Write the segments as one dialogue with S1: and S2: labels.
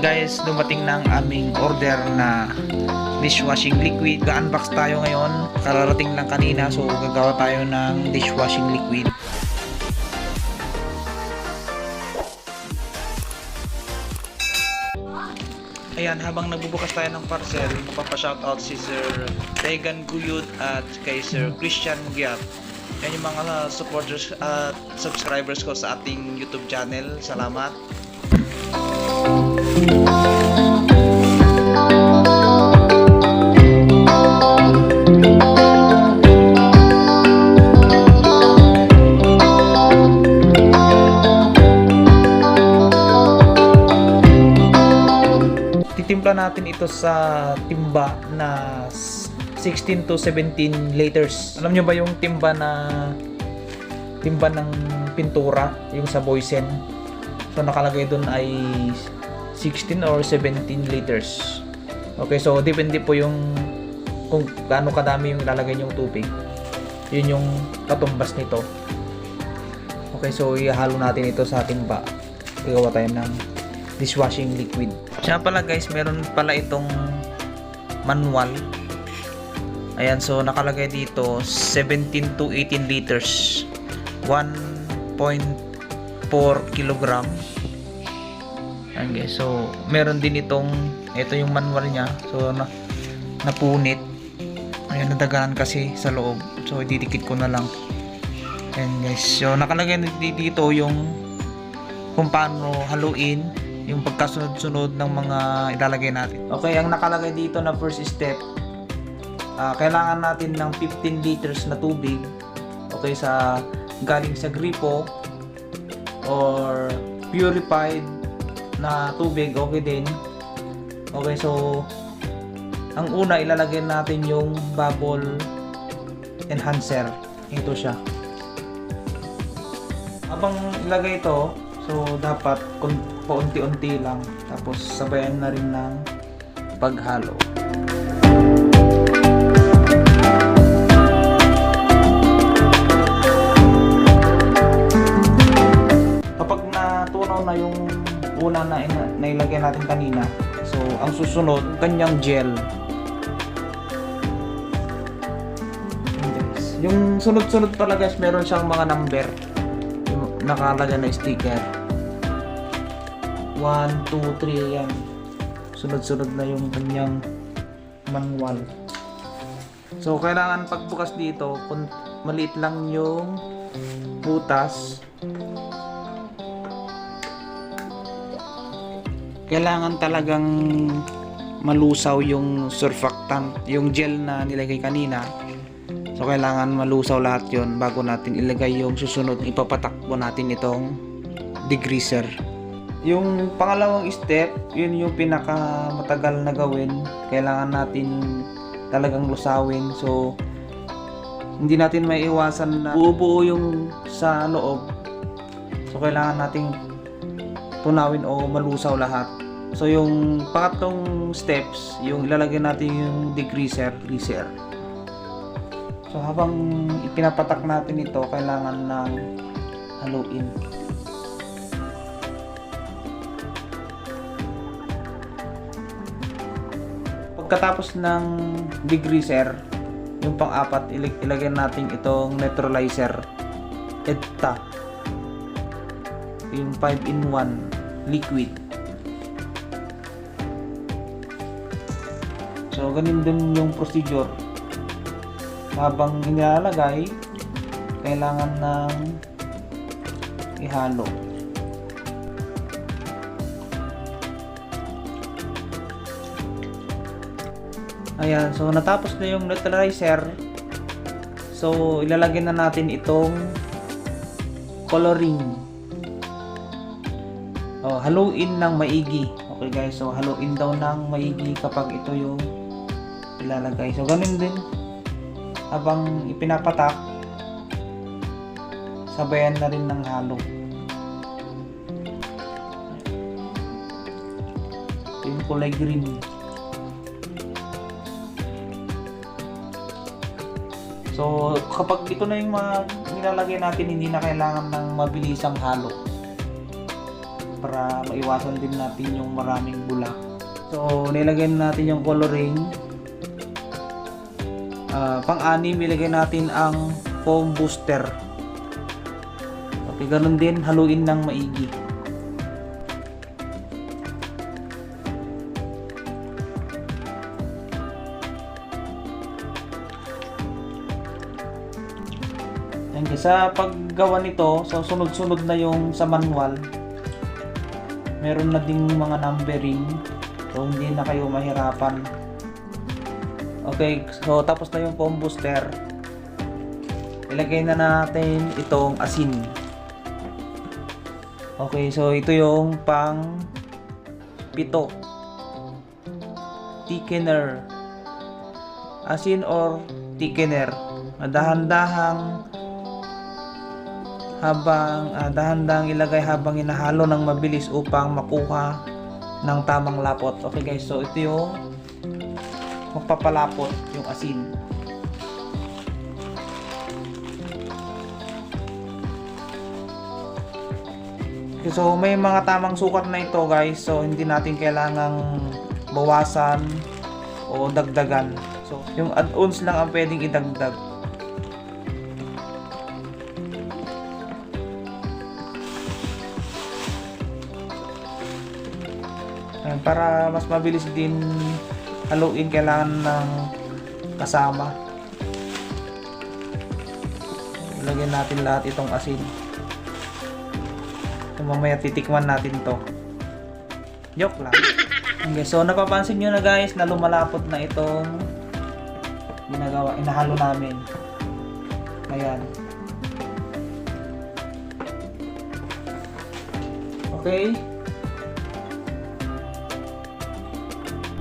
S1: Guys, dumating na ang aming order na dishwashing liquid. Ga-unbox tayo ngayon. Kararating lang kanina so gagawa tayo ng dishwashing liquid. Ayan, habang nagbubukas tayo ng parcel, papashoutout si Sir Tegan Guyud at kay Sir Christian Giat. Yan yung mga supporters at subscribers ko sa ating YouTube channel. Salamat. Titimpla natin ito sa timba na s- 16 to 17 liters. Alam nyo ba yung timba na timba ng pintura, yung sa Boysen? So nakalagay doon ay 16 or 17 liters. Okay, so depende po yung kung gaano kadami yung lalagay yung tubig. Yun yung katumbas nito. Okay, so ihalo natin ito sa timba. Gagawa tayo ng dishwashing liquid. Siya pala guys, meron pala itong manual. Ayan, so nakalagay dito 17 to 18 liters. 1.4 kilogram. Ayan guys, so meron din itong ito yung manual niya. So na, napunit. Ayan, nadaganan kasi sa loob. So ididikit ko na lang. Ayan guys, so nakalagay na di- dito yung kung paano haluin yung pagkasunod-sunod ng mga ilalagay natin. Okay, ang nakalagay dito na first step, ah, kailangan natin ng 15 liters na tubig. Okay, sa galing sa gripo or purified na tubig, okay din. Okay, so ang una ilalagay natin yung bubble enhancer. Ito siya. Habang ilagay ito, so dapat paunti-unti lang. Tapos sabayan na rin ng paghalo. Kapag natunaw na yung una na nailagay natin kanina, so ang susunod, kanyang gel. Yung sunod-sunod pala guys, meron siyang mga number. Nakalagay na sticker. 1, 2, 3, yan. Sunod-sunod na yung kanyang manual. So, kailangan pagbukas dito, maliit lang yung butas, kailangan talagang malusaw yung surfactant, yung gel na nilagay kanina. So, kailangan malusaw lahat yon bago natin ilagay yung susunod. Ipapatakbo natin itong degreaser. Yung pangalawang step, yun yung pinaka matagal na gawin. Kailangan natin talagang lusawin. So, hindi natin may iwasan na buo-buo yung sa loob. So, kailangan nating tunawin o malusaw lahat. So, yung pangatlong steps, yung ilalagay natin yung degreaser, greaser. So, habang ipinapatak natin ito, kailangan ng haluin. Pagkatapos ng degreaser, yung pang-apat, ilag- ilagay natin itong neutralizer. EDTA. Yung 5-in-1 liquid. So, ganun din yung procedure. Habang inilalagay, kailangan ng ihalo. Ayan, so natapos na yung neutralizer. So, ilalagay na natin itong coloring. Oh, haluin ng maigi. Okay guys, so haluin daw ng maigi kapag ito yung ilalagay. So, ganun din. Habang ipinapatak, sabayan na rin ng halo. Ito yung kulay green. So, kapag ito na yung mga nilalagay natin, hindi na kailangan ng mabilisang halo para maiwasan din natin yung maraming bulak. So, nilagay na natin yung coloring. Ah, pang-anim, nilagay natin ang foam booster. Okay, ganun din, haluin ng maigi. Yan, sa paggawa nito, so sunod-sunod na yung sa manual. Meron na ding mga numbering. So hindi na kayo mahirapan. Okay, so tapos na yung foam booster. Ilagay na natin itong asin. Okay, so ito yung pang pito. Thickener. Asin or thickener. Dahan-dahang habang ah, dahan-dahang ilagay habang inahalo ng mabilis upang makuha ng tamang lapot. Okay guys, so ito yung magpapalapot yung asin. Okay, so may mga tamang sukat na ito guys, so hindi natin kailangang bawasan o dagdagan. So yung add-ons lang ang pwedeng idagdag. Para mas mabilis din haluin kailangan ng kasama. Lagyan natin lahat itong asin. So, mamaya titikman natin to. Joke lang. Okay, so napapansin nyo na guys na lumalapot na itong ginagawa, inahalo namin. Ayan. Okay.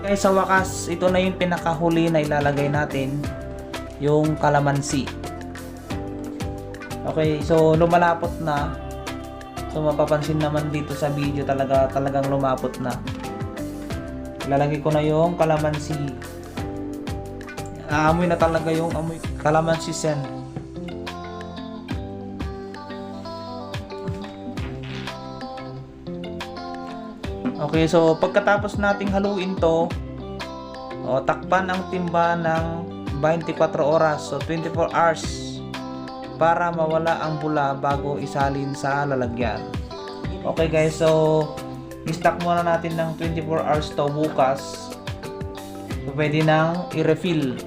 S1: Guys, sa wakas, ito na yung pinakahuli na ilalagay natin, yung kalamansi. Okay, so lumalapot na. So mapapansin naman dito sa video talaga talagang lumapot na. Ilalagay ko na yung kalamansi. Aamoy na talaga yung amoy kalamansi scent. Okay, so pagkatapos nating haluin to, o, takpan ang timba ng 24 oras, so 24 hours para mawala ang bula bago isalin sa lalagyan. Okay guys, so i-stack muna natin ng 24 hours to bukas. So pwede nang i-refill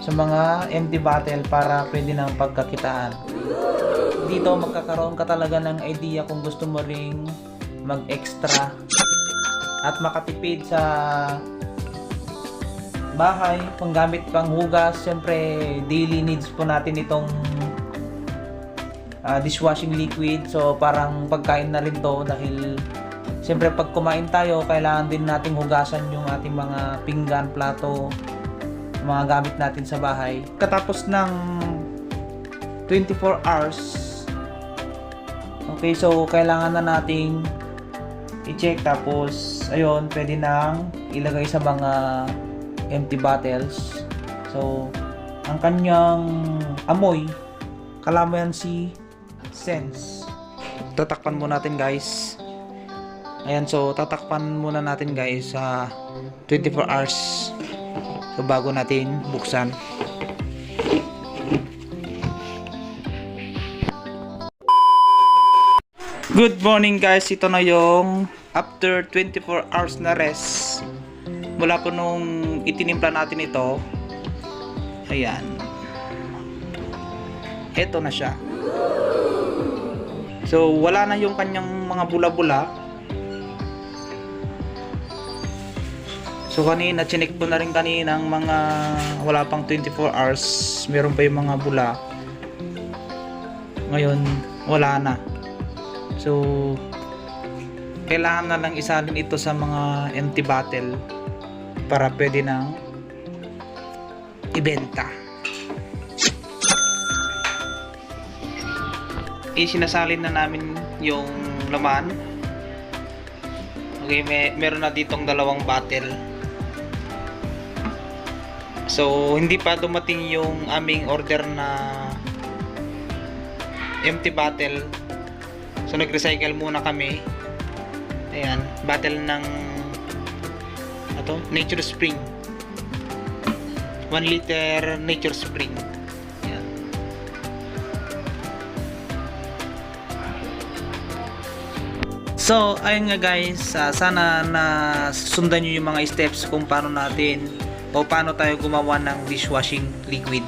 S1: sa mga empty bottle para pwede nang pagkakitaan. Dito magkakaroon ka talaga ng idea kung gusto mo ring mag-extra at makatipid sa bahay, panggamit pang hugas, syempre daily needs po natin itong ah, dishwashing liquid. So parang pagkain na rin to dahil syempre pag kumain tayo, kailangan din nating hugasan yung ating mga pinggan, plato, mga gamit natin sa bahay. Katapos ng 24 hours, okay, so kailangan na nating i-check tapos ayun, pwede nang ilagay sa mga empty bottles. So, ang kanyang amoy, kalamansi sense. Tatakpan muna natin guys. Ayan, so tatakpan muna natin guys sa 24 hours. So, bago natin buksan. Good morning guys, ito na yung after 24 hours na rest. Mula po nung itinimpla natin ito. Ayan. Eto na siya. So wala na yung kanyang mga bula-bula. So kanina chinik po na rin kaninang mga wala pang 24 hours. Meron pa yung mga bula. Ngayon wala na so kailangan na lang isalin ito sa mga empty bottle para pwede nang ibenta. Isinasalin na namin yung laman. Okay, may, meron na ditong dalawang bottle. So, hindi pa dumating yung aming order na empty bottle. So, nag-recycle muna kami. Ayan, bottle ng ano, Nature Spring. 1 liter Nature Spring. Ayan. So, ayun nga guys, ah, sana na sundan nyo yung mga steps kung paano natin o paano tayo gumawa ng dishwashing liquid.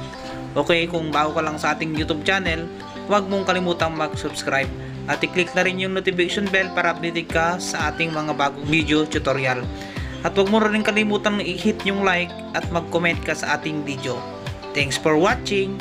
S1: Okay, kung bago ka lang sa ating YouTube channel, huwag mong kalimutang mag-subscribe at i-click na rin yung notification bell para updated ka sa ating mga bagong video tutorial. At huwag mo rin kalimutan i-hit yung like at mag-comment ka sa ating video. Thanks for watching!